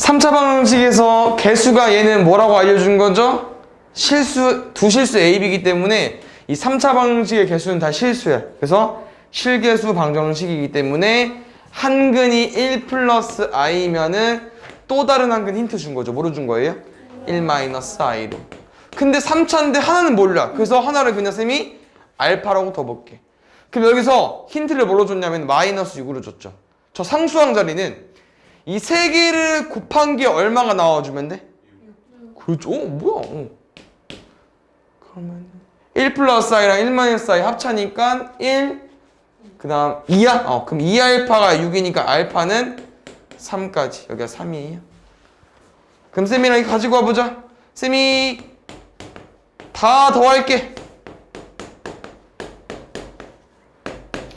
3차 방식에서 개수가 얘는 뭐라고 알려준 거죠? 실수, 두 실수 A, B이기 때문에 이 3차 방식의 개수는 다 실수야. 그래서 실개수 방정식이기 때문에 한 근이 1 플러스 i면은 또 다른 한 근 힌트 준 거죠. 뭐로 준 거예요? 1 마이너스 i로. 근데 3차인데 하나는 몰라. 그래서 하나를 그냥 쌤이 알파라고 더 볼게. 그럼 여기서 힌트를 뭐로 줬냐면 마이너스 6으로 줬죠. 저 상수항 자리는 이 세 개를 곱한 게 얼마가 나와주면 돼? 그렇죠. 어, 뭐야? 어. 그러면 1 플러스 i랑 1 마이너스 i 합차니까 1, 그 다음 2야? 어, 그럼 2 알파가 6이니까 알파는 3까지. 여기가 3이에요. 그럼 쌤이랑 이거 가지고 와 보자. 쌤이 다 더할게.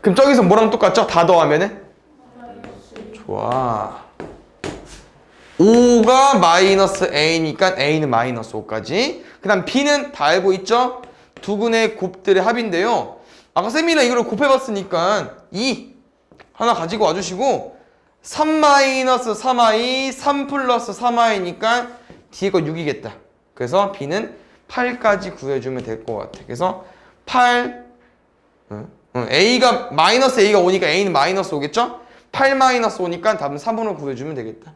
그럼 저기서 뭐랑 똑같죠? 다 더하면은? 좋아. 5가 마이너스 a니까 a는 마이너스 5까지. 그 다음 b는 다 알고 있죠? 두 근의 곱들의 합인데요. 아까 쌤이랑 이걸 곱해봤으니까 2 하나 가지고 와주시고 3 마이너스 3i 3 플러스 3i니까 뒤에 거 6이겠다. 그래서 b는 8까지 구해주면 될 것 같아. 그래서 8 응? 응, a가 마이너스 a가 5니까 a는 마이너스 5겠죠? 8 마이너스 5니까 답은 3번을 구해주면 되겠다.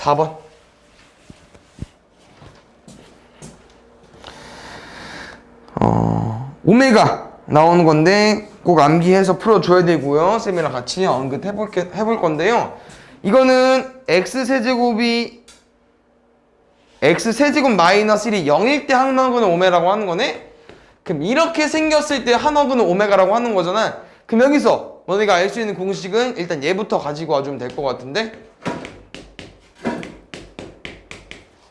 4번. 어, 오메가 나오는 건데 꼭 암기해서 풀어줘야 되고요. 쌤이랑 같이 언급 해볼, 건데요. 이거는 x 세제곱이 x 세제곱 마이너스 1이 0일 때 한어근은 오메라고 하는 거네. 그럼 이렇게 생겼을 때 한어근은 오메가라고 하는 거잖아. 그럼 여기서 너네가 알 수 있는 공식은 일단 얘부터 가지고 와주면 될 것 같은데.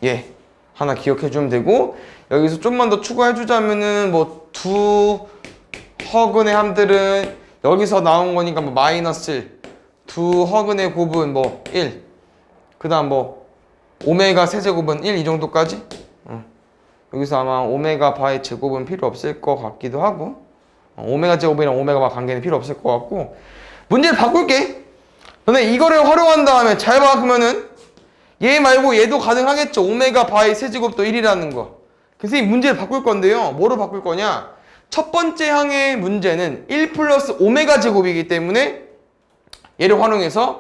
예 하나 기억해 주면 되고 여기서 좀만 더 추가해 주자면은 뭐 두 허근의 함들은 여기서 나온 거니까 뭐 마이너스 1, 두 허근의 곱은 뭐 1, 그 다음 뭐 오메가 세제곱은 1 이 정도까지? 어. 여기서 아마 오메가 바의 제곱은 필요 없을 것 같기도 하고 어, 오메가 제곱이랑 오메가 바 관계는 필요 없을 것 같고. 문제를 바꿀게. 너네 이거를 활용한 다음에 잘 봐, 그러면은 얘 말고 얘도 가능하겠죠. 오메가 바의 세제곱도 1이라는 거. 그래서 이 문제를 바꿀 건데요. 뭐로 바꿀 거냐? 첫 번째 항의 문제는 1 플러스 오메가 제곱이기 때문에 얘를 활용해서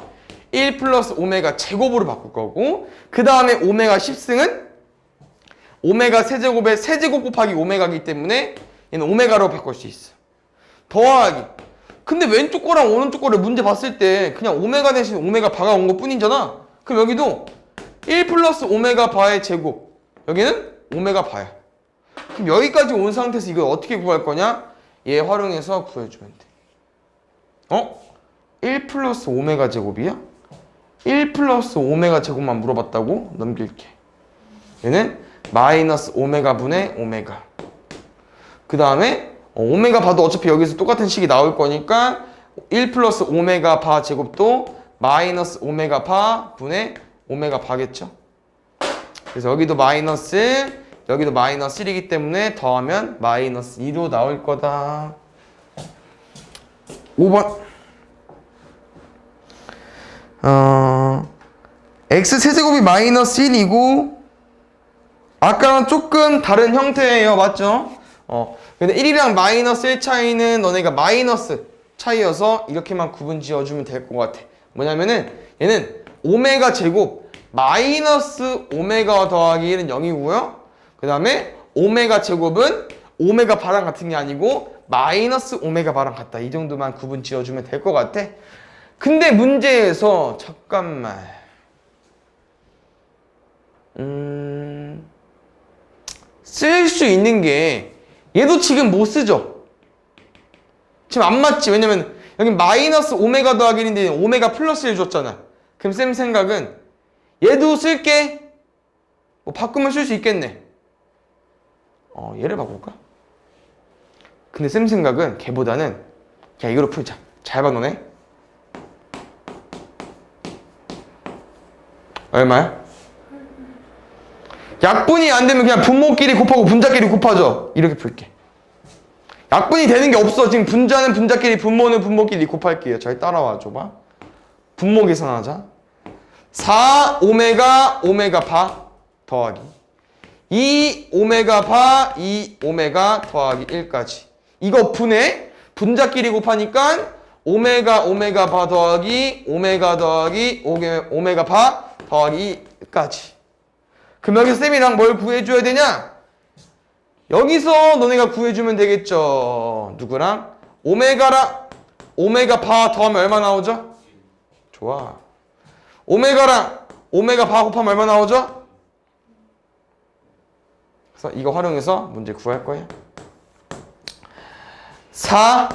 1 플러스 오메가 제곱으로 바꿀 거고 그 다음에 오메가 10승은 오메가 세제곱의 세제곱 곱하기 오메가이기 때문에 얘는 오메가로 바꿀 수 있어. 더하기. 근데 왼쪽 거랑 오른쪽 거를 문제 봤을 때 그냥 오메가 대신 오메가 바가 온것 뿐이잖아. 그럼 여기도 1 플러스 오메가 바의 제곱. 여기는 오메가 바야. 그럼 여기까지 온 상태에서 이걸 어떻게 구할 거냐? 얘 활용해서 구해주면 돼. 어? 1 플러스 오메가 제곱이야? 1 플러스 오메가 제곱만 물어봤다고? 넘길게. 얘는 마이너스 오메가 분의 오메가. 그 다음에 어, 오메가 바도 어차피 여기서 똑같은 식이 나올 거니까 1 플러스 오메가 바 제곱도 마이너스 오메가 바 분의 오메가 바겠죠. 그래서 여기도 마이너스 여기도 마이너스 1이기 때문에 더하면 마이너스 2로 나올 거다. 5번 어, x 세제곱이 마이너스 1이고 아까랑 조금 다른 형태예요. 맞죠? 어. 근데 1이랑 마이너스 1 차이는 너네가 마이너스 차이여서 이렇게만 구분 지어주면 될 것 같아. 뭐냐면은 얘는 오메가 제곱 마이너스 오메가 더하기 1은 0이고요. 그 다음에 오메가 제곱은 오메가 바랑 같은 게 아니고 마이너스 오메가 바랑 같다. 이 정도만 구분 지어주면 될 것 같아. 근데 문제에서 잠깐만. 음... 쓸 수 있는 게 얘도 지금 못 쓰죠. 지금 안 맞지. 왜냐면 여기 마이너스 오메가 더하기 1인데 오메가 플러스 1 줬잖아. 그럼 쌤 생각은 얘도 쓸게. 뭐 바꾸면 쓸 수 있겠네. 어, 얘를 바꿀까? 근데 쌤 생각은 걔보다는 그냥 이거로 풀자. 잘 봐, 너네. 얼마야? 약분이 안 되면 그냥 분모끼리 곱하고 분자끼리 곱하죠. 이렇게 풀게. 약분이 되는 게 없어. 지금 분자는 분자끼리, 분모는 분모끼리 곱할게요. 잘 따라와 줘봐. 분모 계산하자. 4 오메가 오메가 바 더하기 2 오메가 바2 오메가 더하기 1까지. 이거 분해 분자끼리 곱하니까 오메가 오메가 바 더하기 오메가 더하기 오메, 오메가 바 더하기 1까지. 그럼 여기서 쌤이랑 뭘 구해줘야 되냐? 여기서 너네가 구해주면 되겠죠. 누구랑? 오메가랑 오메가 바 더하면 얼마 나오죠? 좋아. 오메가랑 오메가 바 곱하면 얼마 나오죠? 그래서 이거 활용해서 문제 구할 거예요. 4,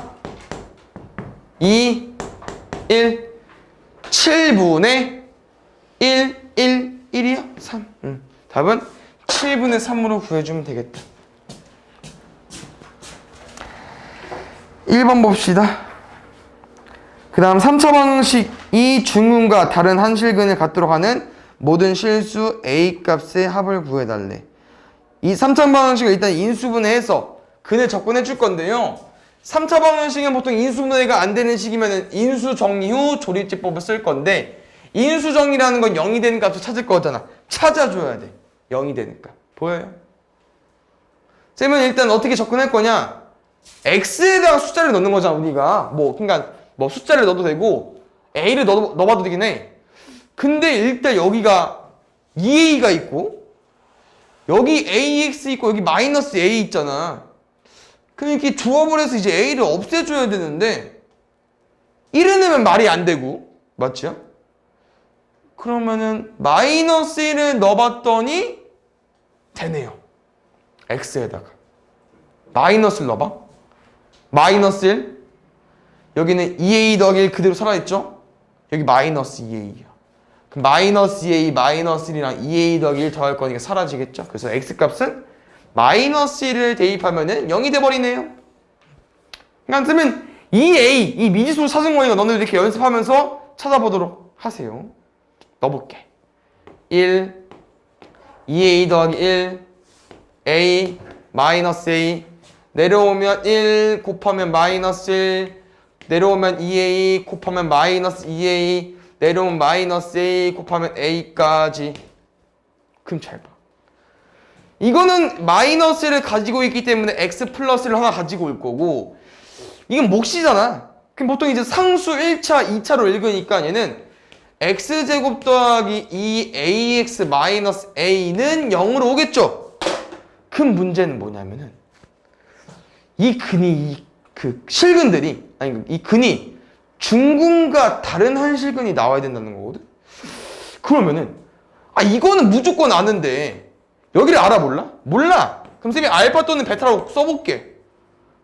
2, 1, 7분의 1, 1, 1이요? 3. 음. 답은 7분의 3으로 구해주면 되겠다. 1번 봅시다. 그 다음 3차 방식 이 중근과 다른 한실근을 갖도록 하는 모든 실수 A 값의 합을 구해달래. 이 3차 방식을 일단 인수분해해서 근을 접근해 줄 건데요. 3차 방식은 보통 인수분해가 안 되는 식이면 인수정리 후 조립제법을 쓸 건데 인수정리라는 건 0이 되는 값을 찾을 거잖아. 찾아줘야 돼. 0이 되는 값. 보여요? 쌤은 일단 어떻게 접근할 거냐? x에다가 숫자를 넣는 거잖아 우리가 뭐 그러니까 뭐 숫자를 넣어도 되고 a를 넣어, 넣어봐도 되긴 해. 근데 일단 여기가 2a가 있고 여기 ax 있고 여기 마이너스 a 있잖아. 그럼 이렇게 조합을 해서 이제 a를 없애줘야 되는데 1을 넣으면 말이 안 되고 맞죠? 그러면은 마이너스 1을 넣어봤더니 되네요. X에다가. 마이너스를 넣어봐. 마이너스 1 여기는 2a 더하기 1 그대로 살아있죠? 여기 마이너스 2a야 그럼 마이너스 2a 마이너스 1이랑 2a 더하기 1 더할 거니까 사라지겠죠? 그래서 x값은 마이너스 1을 대입하면은 0이 돼버리네요. 그러니까 쓰면 2a 이 찾은 거니까 너네들 이렇게 연습하면서 찾아보도록 하세요. 넣어볼게. 1 2a 더하기 1 a 마이너스 a. 내려오면 1 곱하면 마이너스 1 내려오면 2a 곱하면 마이너스 2a 내려오면 마이너스 a 곱하면 a까지 그럼 잘 봐. 이거는 마이너스를 가지고 있기 때문에 x 플러스를 하나 가지고 올 거고 이건 몫이잖아. 그럼 보통 이제 상수 1차, 2차로 읽으니까 얘는 x제곱 더하기 2ax 마이너스 a는 0으로 오겠죠? 큰 문제는 뭐냐면은 이 근이 이 그 실근들이 아니 이 근이 중근과 다른 한 실근이 나와야 된다는 거거든. 그러면은 아 이거는 무조건 아는데 여기를 알아 몰라? 몰라. 그럼 쌤이 알파 또는 베타라고 써볼게.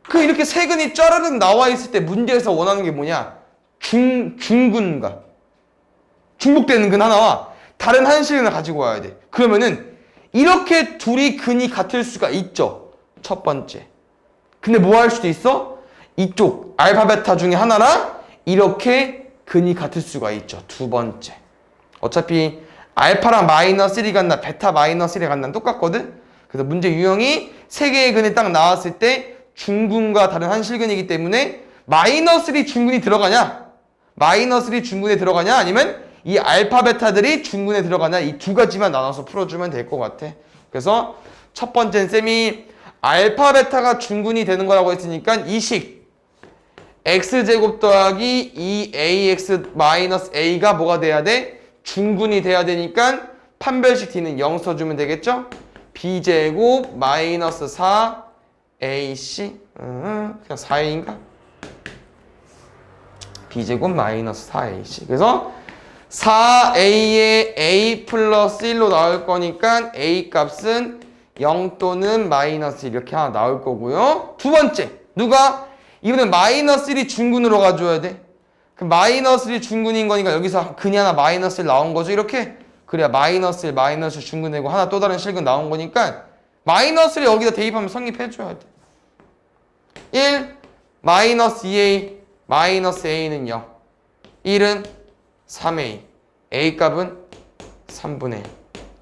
그 이렇게 세 근이 쫘르륵 나와 있을 때 문제에서 원하는 게 뭐냐? 중 중근과 중복되는 근 하나와 다른 한 실근을 가지고 와야 돼. 그러면은 이렇게 둘이 근이 같을 수가 있죠. 첫 번째. 근데 뭐 할 수도 있어? 이쪽 알파 베타 중에 하나랑 이렇게 근이 같을 수가 있죠. 두 번째. 어차피 알파랑 마이너스 1이 같나 베타 마이너스 1이 같나 똑같거든. 그래서 문제 유형이 세 개의 근이 딱 나왔을 때 중근과 다른 한 실근이기 때문에 마이너스 1이 중근이 들어가냐? 마이너스 1이 중근에 들어가냐? 아니면 이 알파 베타들이 중근에 들어가냐? 이 두 가지만 나눠서 풀어주면 될 것 같아. 그래서 첫 번째는 쌤이 알파 베타가 중근이 되는 거라고 했으니까 이식 x제곱 더하기 2ax 마이너스 a가 뭐가 돼야 돼? 중근이 돼야 되니까 판별식 d는 0 써주면 되겠죠? b제곱 마이너스 4ac 음, 그냥 4a인가? b제곱 마이너스 4ac 그래서 4a에 a 플러스 1로 나올 거니까 a 값은 0 또는 마이너스 1 이렇게 하나 나올 거고요. 두 번째 누가 이번엔 마이너스 1이 중근으로 가줘야 돼. 그럼 마이너스 1이 중근인 거니까 여기서 근이 하나 마이너스 1 나온 거죠. 이렇게 그래야 마이너스 1 마이너스 1 중근 되고 하나 또 다른 실근 나온 거니까 마이너스 1 여기다 대입하면 성립해줘야 돼. 1 마이너스 2a 마이너스 a는 0 1은 3a a 값은 3분의 1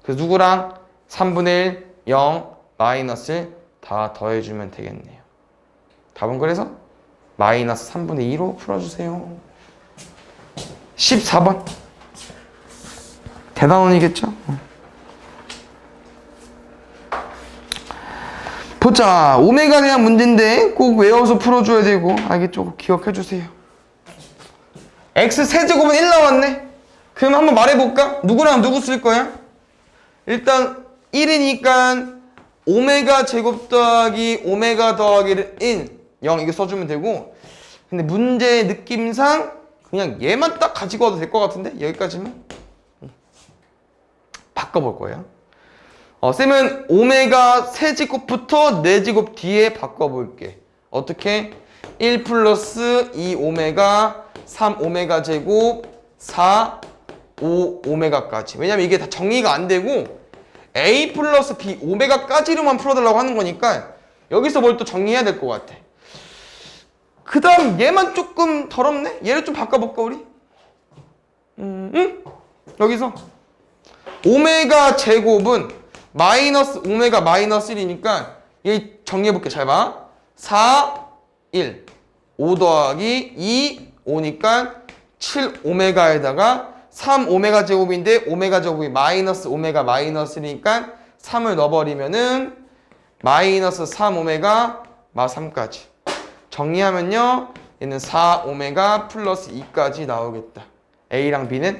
그래서 누구랑 3분의 1 0, 마이너스 1다 더해주면 되겠네요. 답은 그래서 마이너스 3분의 2로 풀어주세요. 14번. 대단원이겠죠? 어. 보자. 오메가에 대한 문제인데 꼭 외워서 풀어줘야 되고 알겠죠? 꼭 기억해주세요. x 세제곱은 1 나왔네. 그럼 한번 말해볼까? 누구랑 누구 쓸 거야? 일단 1이니까 오메가 제곱 더하기 오메가 더하기 1, 0 이거 써주면 되고 근데 문제 느낌상 그냥 얘만 딱 가지고 와도 될 것 같은데 여기까지만 음. 바꿔볼 거예요. 어, 쌤은 오메가 세제곱부터 네제곱 뒤에 바꿔볼게. 어떻게? 1 플러스 2 오메가 3 오메가 제곱 4 5 오메가까지. 왜냐면 이게 다 정리가 안 되고 a 플러스 b 오메가까지로만 풀어달라고 하는 거니까 여기서 뭘 또 정리해야 될 것 같아. 그 다음 얘만 조금 더럽네? 얘를 좀 바꿔볼까 우리? 음, 응? 여기서 오메가 제곱은 마이너스 오메가 마이너스 1이니까 얘 정리해볼게 잘 봐. 4, 1 5 더하기 2, 5니까 7 오메가에다가 3 오메가 제곱인데 오메가 제곱이 마이너스 오메가 마이너스니까 3을 넣어버리면은 마이너스 3 오메가 마 3까지 정리하면요. 얘는 4 오메가 플러스 2까지 나오겠다. A랑 B는